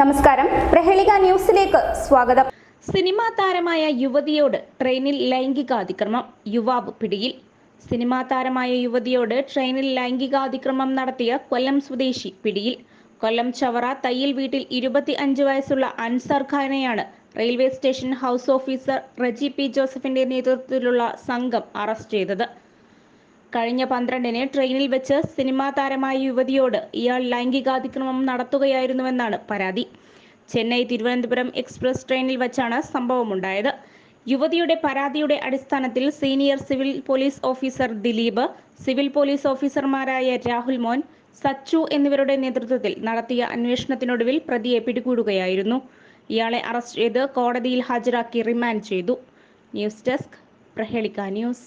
നമസ്കാരം. പ്രഹേളിക ന്യൂസിലേക്ക് സ്വാഗതം. സിനിമാ താരമായ യുവതിയോട് ട്രെയിനിൽ ലൈംഗികാതിക്രമം. യുവാവ് പിടിയിൽ. സിനിമാ താരമായ യുവതിയോട് ട്രെയിനിൽ ലൈംഗികാതിക്രമം നടത്തിയ കൊല്ലം സ്വദേശി പിടിയിൽ. കൊല്ലം ചവറ തയ്യിൽ വീട്ടിൽ ഇരുപത്തി അഞ്ച് വയസ്സുള്ള Ansar ഖാനെയാണ് railway station house officer Reji P ജോസഫിന്റെ നേതൃത്വത്തിലുള്ള സംഘം അറസ്റ്റ് ചെയ്തത്. കഴിഞ്ഞ പന്ത്രണ്ടിന് ട്രെയിനിൽ വെച്ച് സിനിമാ താരമായ യുവതിയോട് ഇയാൾ ലൈംഗികാതിക്രമം നടത്തുകയായിരുന്നുവെന്നാണ് പരാതി. ചെന്നൈ തിരുവനന്തപുരം എക്സ്പ്രസ് ട്രെയിനിൽ വച്ചാണ് സംഭവമുണ്ടായത്. യുവതിയുടെ പരാതിയുടെ അടിസ്ഥാനത്തിൽ senior civil police officer Dileep civil police ഓഫീസർമാരായ രാഹുൽ മോൻ സച്ചു എന്നിവരുടെ നേതൃത്വത്തിൽ നടത്തിയ അന്വേഷണത്തിനൊടുവിൽ പ്രതിയെ പിടികൂടുകയായിരുന്നു. ഇയാളെ അറസ്റ്റ് ചെയ്ത് കോടതിയിൽ ഹാജരാക്കി റിമാൻഡ് ചെയ്തു. News desk Prahelika news.